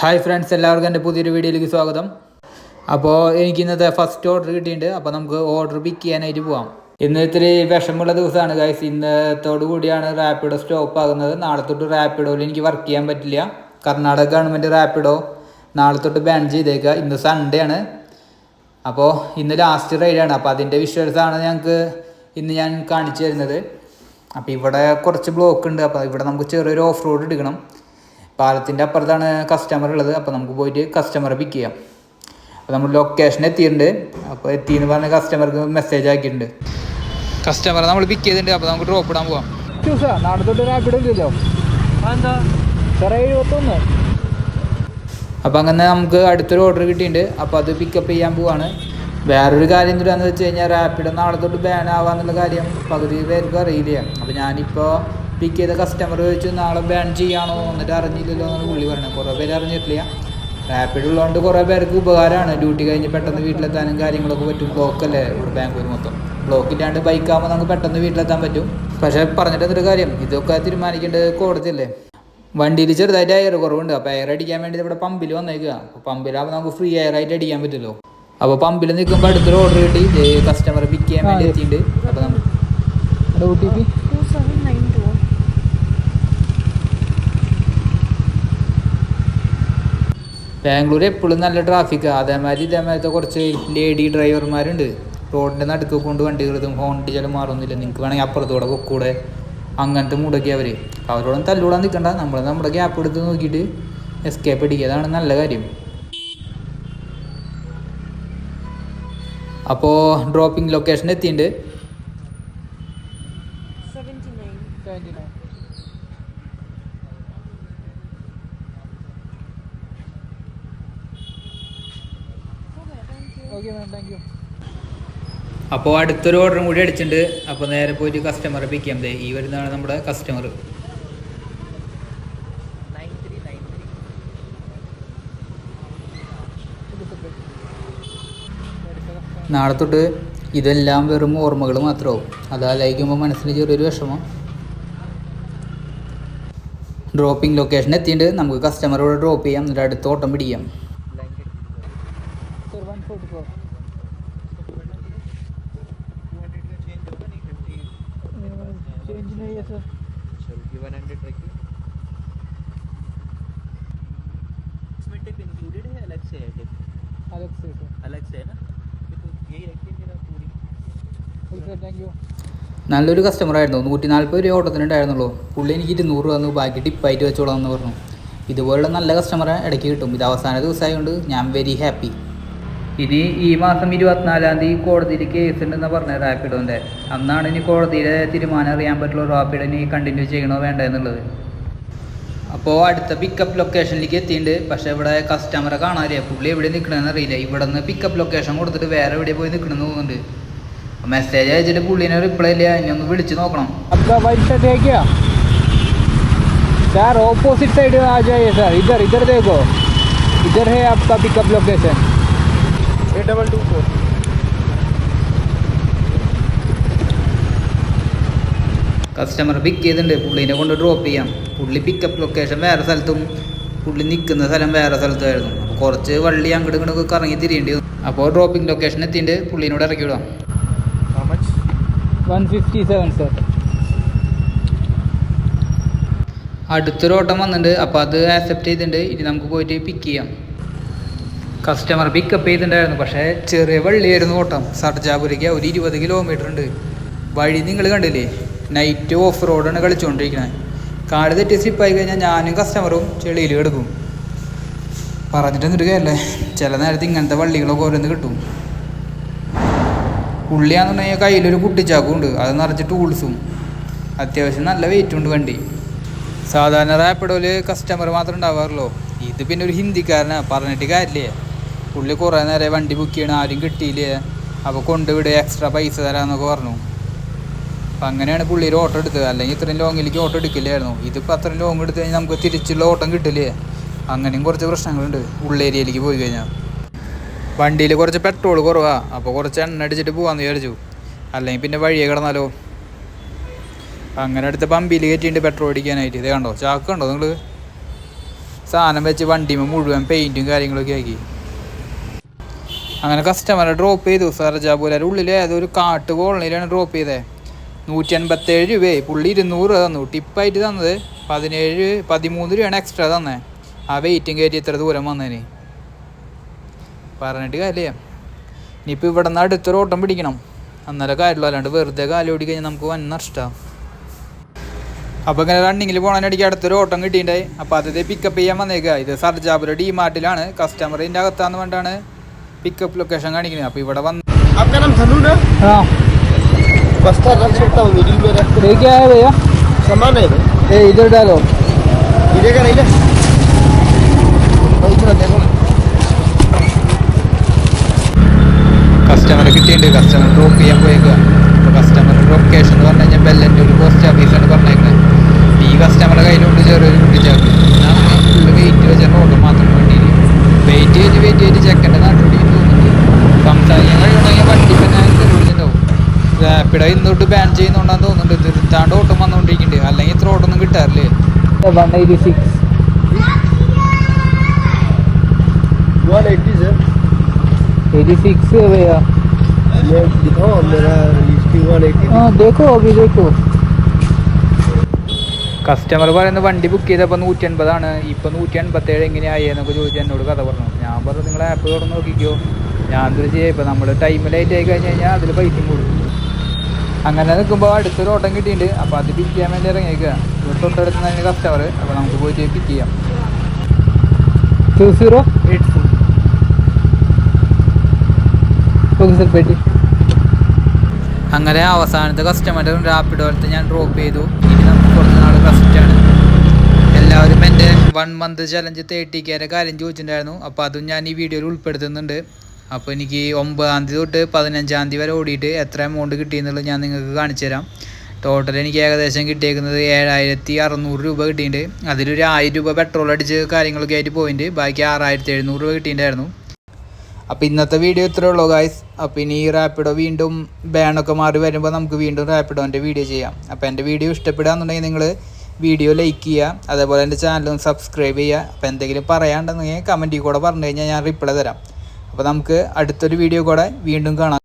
Hi friends എല്ലാവർക്കും എന്റെ പുതിയൊരു വീഡിയോയിലേക്ക് സ്വാഗതം. അപ്പോൾ എനിക്ക് ഇന്നത്തെ ഫസ്റ്റ് ഓർഡർ കിട്ടിയിട്ടുണ്ട്. അപ്പോൾ നമുക്ക് ഓർഡർ പിക്ക് ചെയ്യാനായിട്ട് പോവാം. ഇന്ന് ഇത്തിരി വിഷമുള്ള ദിവസമാണ് ഗൈസ് ഇന്നത്തോടു കൂടിയാണ് റാപ്പിഡോ സ്റ്റോപ്പ് ആകുന്നത്. നാളെ തൊട്ട് റാപ്പിഡോയിൽ എനിക്ക് വർക്ക് ചെയ്യാൻ പറ്റില്ല. കർണാടക ഗവൺമെന്റ് റാപ്പിഡോ നാളെ തൊട്ട് ബാൻ ചെയ്തേക്കുക ഇന്ന് സൺഡേ ആണ്. അപ്പോൾ ഇന്ന് ലാസ്റ്റ് റൈഡാണ് അപ്പോൾ അതിന്റെ വിഷ്വൽസാണ് ഞങ്ങൾക്ക് ഇന്ന് ഞാൻ കാണിച്ചു തരുന്നത്. അപ്പോൾ ഇവിടെ കുറച്ച് ബ്ലോക്ക് ഉണ്ട്. അപ്പോൾ ഇവിടെ നമുക്ക് ചെറിയൊരു ഓഫ് റോഡ് എടുക്കണം. പാലത്തിന്റെ അപ്പുറത്താണ് കസ്റ്റമർ ഉള്ളത്. അപ്പോൾ നമുക്ക് പോയിട്ട് കസ്റ്റമറെ പിക്ക് ചെയ്യാം. അപ്പോൾ നമ്മൾ ലൊക്കേഷൻ എത്തിയിട്ടുണ്ട്. അപ്പോൾ എത്തിയെന്ന് പറഞ്ഞ കസ്റ്റമർക്ക് മെസ്സേജ് ആക്കിയിട്ടുണ്ട് കസ്റ്റമറെ നമ്മൾ പിക്ക് ചെയ്തിട്ടുണ്ട്. അപ്പോൾ നമുക്ക് ഡ്രോപ്പ് ഇടാൻ പോകാം അപ്പം റാപ്പിഡോ ഇല്ലല്ലോ എഴുപത്തൊന്ന് അപ്പോൾ അങ്ങനെ നമുക്ക് അടുത്തൊരു ഓർഡർ കിട്ടിയിട്ടുണ്ട്. അപ്പോൾ അത് പിക്കപ്പ് ചെയ്യാൻ പോവാണ്. വേറൊരു കാര്യം എന്താണെന്ന് വെച്ച് കഴിഞ്ഞാൽ റാപ്പിഡ് നാളെ തൊട്ട് ബാൻ ആവാന്നുള്ള കാര്യം പകുതി പേർക്ക് അറിയില്ല. അപ്പോൾ ഞാനിപ്പോൾ പിക്ക് ചെയ്ത കസ്റ്റമർ ചോദിച്ചു നാളെ ബാൻ ചെയ്യാണോ? എന്നിട്ട് അറിഞ്ഞില്ലല്ലോ എന്നാണ് പുള്ളി പറഞ്ഞത്. കുറേ പേര് അറിഞ്ഞിട്ടില്ല. റാപ്പിഡ് ഉള്ളതുകൊണ്ട് കുറേ പേർക്ക് ഉപകാരമാണ്. ഡ്യൂട്ടി കഴിഞ്ഞ് പെട്ടെന്ന് വീട്ടിലെത്താനും കാര്യങ്ങളൊക്കെ പറ്റും. ബ്ലോക്ക് അല്ലേ ഇവിടെ ബാംഗ്ലൂർ മൊത്തം. ബ്ലോക്ക് ഇല്ലാണ്ട് ബൈക്കാകുമ്പോൾ നമുക്ക് പെട്ടെന്ന് വീട്ടിലെത്താൻ പറ്റും. പക്ഷേ പറഞ്ഞിട്ട് എന്തൊരു കാര്യം? ഇതൊക്കെ തീരുമാനിക്കേണ്ടത് കോടതിയല്ലേ വണ്ടിയിൽ ചെറുതായിട്ട് എയർ കുറവുണ്ട്. അപ്പോൾ എയർ അടിക്കാൻ വേണ്ടി ഇവിടെ പമ്പിൽ വന്നേക്കുക അപ്പോൾ പമ്പിലാകുമ്പോൾ നമുക്ക് ഫ്രീ എയർ ആയിട്ട് അടിക്കാൻ പറ്റുമല്ലോ അപ്പോൾ പമ്പിൽ നിൽക്കുമ്പോൾ അടുത്തൊരു ഓർഡർ കിട്ടി. കസ്റ്റമർ പിക്ക് ചെയ്യാൻ വേണ്ടി എത്തിയിട്ടുണ്ട്. അപ്പോൾ നമ്മൾ O T P two seven nine two. Bangalore എപ്പോഴും നല്ല ട്രാഫിക് അതേമാതിരി ഇതേമാതിരത്തെ കുറച്ച് ലേഡി ഡ്രൈവർമാരുണ്ട് റോഡിന്റെ നടുക്ക് കൊണ്ട് വണ്ടികളതും ഹോൺ ചില മാറൊന്നുമില്ല. നിങ്ങൾക്ക് വേണമെങ്കിൽ അപ്പുറത്തൂടെ കൊക്കൂടെ. അങ്ങനത്തെ മൂടൊക്കെ അവർ അവരോടൊന്നും തല്ലൂടാൻ നിൽക്കണ്ട നമ്മൾ നമ്മുടെ ഗ്യാപ്പ് എടുത്ത് നോക്കിയിട്ട് എസ്കേപ്പ് അടിക്കുക അതാണ് നല്ല കാര്യം. അപ്പോൾ ഡ്രോപ്പിംഗ് ലൊക്കേഷൻ എത്തിയിട്ടുണ്ട്. Seventy nine. അപ്പോൾ അടുത്തൊരു ഓർഡറും കൂടി അടിച്ചിട്ടുണ്ട്. അപ്പോൾ നേരെ പോയിട്ട് കസ്റ്റമറെ പിക്ക് ചെയ്യാം. ഈ വരുന്നതാണ് നമ്മുടെ കസ്റ്റമർ നാളെ തൊട്ട് ഇതെല്ലാം വെറും ഓർമ്മകൾ മാത്രമാവും. അതാലോചിക്കുമ്പോൾ മനസ്സിന് ചെറിയൊരു വിഷമം. ഡ്രോപ്പിംഗ് ലൊക്കേഷൻ എത്തിയിട്ട് നമുക്ക് കസ്റ്റമറോട് ഡ്രോപ്പ് ചെയ്യാം. എന്നിട്ട് അടുത്ത ഓട്ടം പിടിക്കാം. इसमें टिप इंक्लूडेड है अलग से है टिप अलग से है ना ये तो यही रखिए मेरा पूरी നല്ലൊരു കസ്റ്റമർ ആയിരുന്നു നൂറ്റി നാൽപ്പത് രൂപ ഓട്ടത്തിനുണ്ടായിരുന്നുള്ളൂ പുള്ളി എനിക്ക് ഇരുന്നൂറ് രൂപ തന്നു ബാക്കി ടിപ്പായിട്ട് വെച്ചോളാം എന്ന് പറഞ്ഞു ഇതുപോലുള്ള നല്ല കസ്റ്റമറെ ഇടയ്ക്ക് കിട്ടും ഇത് അവസാന ദിവസമായതുകൊണ്ട് ഞാൻ വെരി ഹാപ്പി ഇനി ഈ മാസം ഇരുപത്തിനാലാം തീയതി കോടതിയിൽ കേസ് ഉണ്ടെന്ന് പറഞ്ഞത് റാപ്പിഡോൻ്റെ അന്നാണ് ഇനി കോടതിയിലെ തീരുമാനം അറിയാൻ പറ്റുള്ളൂ റാപ്പിഡ് ഇനി കണ്ടിന്യൂ ചെയ്യണോ വേണ്ട എന്നുള്ളത് അപ്പോൾ അടുത്ത പിക്കപ്പ് ലൊക്കേഷനിലേക്ക് എത്തിയിട്ടുണ്ട് പക്ഷേ ഇവിടെ കസ്റ്റമറെ കാണാനില്ല പുള്ളി എവിടെ നിൽക്കണമെന്ന് അറിയില്ല ഇവിടെ നിന്ന് പിക്കപ്പ് ലൊക്കേഷൻ കൊടുത്തിട്ട് വേറെ എവിടെ പോയി നിൽക്കണമെന്ന് തോന്നുന്നുണ്ട് മെസ്സേജ് അയച്ചിട്ട് പുള്ളിനെ റിപ്ലൈ ഇല്ല ഇനി ഒന്ന് വിളിച്ച് നോക്കണം आपका वाइट शर्ट है क्या सर ऑपोजिट साइड आ जाइए सर इधर इधर देखो इधर है आपका pickup location double two four. Customer pick ചെയ്തിട്ടുണ്ട്. പുള്ളിനെ കൊണ്ട് ഡ്രോപ്പ് ചെയ്യാം. പുള്ളി പിക്കപ്പ് ലൊക്കേഷൻ വേറെ സ്ഥലത്തും പുള്ളി നിൽക്കുന്ന സ്ഥലം വേറെ സ്ഥലത്തുമായിരുന്നു. അപ്പോൾ കുറച്ച് വള്ളി അങ്ങോട്ട് ഇങ്ങോട്ട് കറങ്ങി തിരിയേണ്ടി വന്നു. അപ്പോൾ ഡ്രോപ്പിംഗ് ലൊക്കേഷൻ എത്തിയിട്ടുണ്ട്. പുള്ളീനോട് ഇറക്കി വിടാം. വൺ ഫിഫ്റ്റി സർ അടുത്തൊരു ഓട്ടം വന്നിട്ടുണ്ട്. അപ്പോൾ അത് ആക്സെപ്റ്റ് ചെയ്തിട്ടുണ്ട്. ഇനി നമുക്ക് പോയിട്ട് പിക്ക് ചെയ്യാം. കസ്റ്റമർ പിക്കപ്പ് ചെയ്തിട്ടുണ്ടായിരുന്നു. പക്ഷേ ചെറിയ വള്ളിയായിരുന്നു ഓട്ടം. സർജാപുരയ്ക്ക് ഒരു ഇരുപത് കിലോമീറ്റർ ഉണ്ട്. വഴി നിങ്ങൾ കണ്ടില്ലേ? നൈറ്റ് ഓഫ് റോഡാണ് കളിച്ചുകൊണ്ടിരിക്കുന്നത് കാട് തെറ്റി സ്ലിപ്പായി കഴിഞ്ഞാൽ ഞാനും കസ്റ്റമറും ചെളിയിൽ കിടക്കും. പറഞ്ഞിട്ട് എന്നിട്ട് ചില നേരത്ത് ഇങ്ങനത്തെ വള്ളികളൊക്കെ ഓരോന്ന് കിട്ടും. പുള്ളിയാണെന്നുണ്ടെങ്കിൽ കയ്യിലൊരു കുട്ടിച്ചാക്കും ഉണ്ട്. അത് നിറച്ച് ടൂൾസും അത്യാവശ്യം നല്ല വെയിറ്റ് ഉണ്ട് വണ്ടി. സാധാരണ റാപ്പിഡോയിൽ കസ്റ്റമർ മാത്രം ഉണ്ടാവാറുള്ളൂ. ഇത് പിന്നെ ഒരു ഹിന്ദിക്കാരനാണ് പറഞ്ഞിട്ട് കാര്യമില്ലേ. പുള്ളി കുറേ നേരം വണ്ടി ബുക്ക് ചെയ്യണം ആരും കിട്ടിയില്ലേ? അപ്പോൾ കൊണ്ടുവിടുക എക്സ്ട്രാ പൈസ തരാമെന്നൊക്കെ പറഞ്ഞു. അപ്പം അങ്ങനെയാണ് പുള്ളിയിൽ ഓട്ടോ എടുത്തത്. അല്ലെങ്കിൽ ഇത്രയും ലോങ്ങിലേക്ക് ഓട്ടോ എടുക്കില്ലായിരുന്നു. ഇതിപ്പോൾ അത്രയും ലോങ് എടുത്തു കഴിഞ്ഞാൽ നമുക്ക് തിരിച്ചുള്ള ഓട്ടം കിട്ടില്ലേ? അങ്ങനെയും കുറച്ച് പ്രശ്നങ്ങളുണ്ട് ഉള്ളേരിയയിലേക്ക് പോയി കഴിഞ്ഞാൽ വണ്ടിയിൽ കുറച്ച് പെട്രോൾ കുറവാണ് അപ്പോൾ കുറച്ച് എണ്ണ അടിച്ചിട്ട് പോകാമെന്ന് വിചാരിച്ചു. അല്ലെങ്കിൽ പിന്നെ വഴിയെ കിടന്നാലോ? അങ്ങനെ അടുത്ത പമ്പിയിൽ കയറ്റിയിട്ട് പെട്രോൾ അടിക്കാനായിട്ട്. ഇത് കണ്ടോ? ചാക്ക് കണ്ടോ നിങ്ങൾ സാധനം വെച്ച് വണ്ടിമ മുഴുവൻ പെയിന്റും കാര്യങ്ങളൊക്കെ ആക്കി. അങ്ങനെ കസ്റ്റമറെ ഡ്രോപ്പ് ചെയ്തു. സർജാപുരയുടെ ഉള്ളിലെ അതൊരു കാട്ട് കോളനിയിലാണ് ഡ്രോപ്പ് ചെയ്തത് നൂറ്റി അൻപത്തേഴ് രൂപയായി. പുള്ളി ഇരുന്നൂറ് രൂപ തന്നു. ടിപ്പായിട്ട് തന്നത് പതിനേഴ് പതിമൂന്ന് രൂപയാണ് എക്സ്ട്രാ തന്നെ. ആ വെയിറ്റും കയറ്റി ഇത്ര ദൂരം വന്നതിന് പറഞ്ഞിട്ട് കാര്യമില്ല. ഇനിയിപ്പോൾ ഇവിടെ നിന്ന് അടുത്തൊരു ഓട്ടം പിടിക്കണം. അന്നേരം കാര്യമുള്ളൂ അല്ലാണ്ട് വെറുതെ കാലം ഓടി കഴിഞ്ഞാൽ നമുക്ക് വൻ നഷ്ടമാണ് അപ്പോൾ ഇങ്ങനെ റണ്ണിങ്ങിൽ പോകണതിനിടയ്ക്ക് അടുത്തൊരു ഓട്ടം കിട്ടിയിട്ടുണ്ടായി. അപ്പോൾ അതേ പിക്കപ്പ് ചെയ്യാൻ വന്നേക്കുക ഇത് സർജാപുര കസ്റ്റമർ കസ്റ്റമറിന്റെ അകത്താന്ന് വേണ്ടാണ് പിക്കപ്പ് ലൊക്കേഷൻ കാണിക്കുന്നത് അപ്പോൾ ഇവിടെ വന്ന് आपका नाम धनु ना हाँ बस्ता रख सकता हूँ मिडिल में रख ये क्या है भैया सामान है भाई ये इधर डालो गिरेगा नहीं ना भाई थोड़ा देखो കസ്റ്റമർ കിട്ടിയിട്ടുണ്ട് കസ്റ്റമർ ഡ്രോപ്പ് ചെയ്യാൻ പോയേക്കുക അപ്പോൾ കസ്റ്റമർ ലൊക്കേഷൻ എന്ന് പറഞ്ഞു കഴിഞ്ഞാൽ ബെല്ലൻ്റെ ഒരു പോസ്റ്റ് ഓഫീസാണ് പറഞ്ഞേക്കുന്നത് റാപ്പിഡ ഇന്നോട്ട് ബാൻ ചെയ്യുന്നോണ്ടാന്ന് തോന്നുന്നുണ്ട് നിർത്താണ്ട് ഓട്ടം വന്നുകൊണ്ടിരിക്കുന്നുണ്ട് അല്ലെങ്കിൽ ഇത്ര ഓട്ടമൊന്നും കിട്ടാറില്ലേ one eighty six one eighty sir eighty six है भैया मैं दिखाओ मेरा इसकी वन एट्टी हाँ देखो अभी देखो കസ്റ്റമർ പറയുന്നത് വണ്ടി ബുക്ക് ചെയ്തപ്പോൾ നൂറ്റി അൻപതാണ് ഇപ്പോൾ നൂറ്റി അൻപത്തേഴ് എങ്ങനെയായി എന്നൊക്കെ ചോദിച്ച് എന്നോട് കഥ പറഞ്ഞു ഞാൻ പറഞ്ഞു നിങ്ങൾ ആപ്പ് തുറന്ന് നോക്കിക്കോ ഞാൻ എന്തൊരു ചെയ്യാം ഇപ്പോൾ നമ്മൾ ടൈം ലൈറ്റ് ആയി കഴിഞ്ഞ് കഴിഞ്ഞാൽ അതിൽ പൈസയും കൂടും അങ്ങനെ നിൽക്കുമ്പോൾ അടുത്തൊരു ഓട്ടം കിട്ടിയിട്ടുണ്ട്. അപ്പോൾ അത് പിക്ക് ചെയ്യാൻ വേണ്ടി ഇറങ്ങിയേക്കുക തൊട്ടടുത്ത് തന്നെ കസ്റ്റമർ അപ്പോൾ നമുക്ക് പോയിട്ട് പിക്ക് ചെയ്യാം. ടു സീറോ എയ്റ്റ് സീറോ അങ്ങനെ അവസാനത്തെ കസ്റ്റമറുടെ റാപ്പിഡ് പോലത്തെ ഞാൻ ഡ്രോപ്പ് ചെയ്തു. ഇനി നമുക്ക് കുറച്ച് നാൾ റെസ്റ്റാണ് എല്ലാവരും എന്റെ വൺ മന്ത് ചലഞ്ച് തേർട്ടി കെയുടെ കാര്യം ചോദിച്ചിട്ടുണ്ടായിരുന്നു. അപ്പോൾ അതും ഞാൻ ഈ വീഡിയോയിൽ ഉൾപ്പെടുത്തുന്നുണ്ട്. അപ്പോൾ എനിക്ക് ഒമ്പതാം തീയതി തൊട്ട് പതിനഞ്ചാം തീയതി വരെ ഓടിയിട്ട് എത്ര എമൗണ്ട് കിട്ടിയെന്നുള്ളത് ഞാൻ നിങ്ങൾക്ക് കാണിച്ചു തരാം. ടോട്ടൽ എനിക്ക് ഏകദേശം കിട്ടിയേക്കുന്നത് ഏഴായിരത്തി അറുന്നൂറ് രൂപ കിട്ടിയിട്ടുണ്ട്. അതിലൊരു ആയിരം രൂപ പെട്രോൾ അടിച്ച് കാര്യങ്ങളൊക്കെ ആയിട്ട് പോയിട്ടുണ്ട്. ബാക്കി ആറായിരത്തി എഴുന്നൂറ് രൂപ കിട്ടിയിട്ടുണ്ടായിരുന്നു. അപ്പോൾ ഇന്നത്തെ വീഡിയോ ഇത്രയേ ഉള്ളൂ ഗായ്സ് അപ്പോൾ ഇനി ഈ റാപ്പിഡോ വീണ്ടും ബാനൊക്കെ മാറി വരുമ്പോൾ നമുക്ക് വീണ്ടും റാപ്പിഡോന്റെ വീഡിയോ ചെയ്യാം. അപ്പോൾ എന്റെ വീഡിയോ ഇഷ്ടപ്പെടുകയെന്നുണ്ടെങ്കിൽ നിങ്ങൾ വീഡിയോ ലൈക്ക് ചെയ്യുക. അതേപോലെ എന്റെ ചാനലും സബ്സ്ക്രൈബ് ചെയ്യുക. അപ്പോൾ എന്തെങ്കിലും പറയാണ്ടെന്നുണ്ടെങ്കിൽ കമന്റിൽ കൂടെ പറഞ്ഞു കഴിഞ്ഞാൽ ഞാൻ റിപ്ലൈ തരാം. അപ്പോൾ നമുക്ക് അടുത്തൊരു വീഡിയോ കൂടെ വീണ്ടും കാണാം.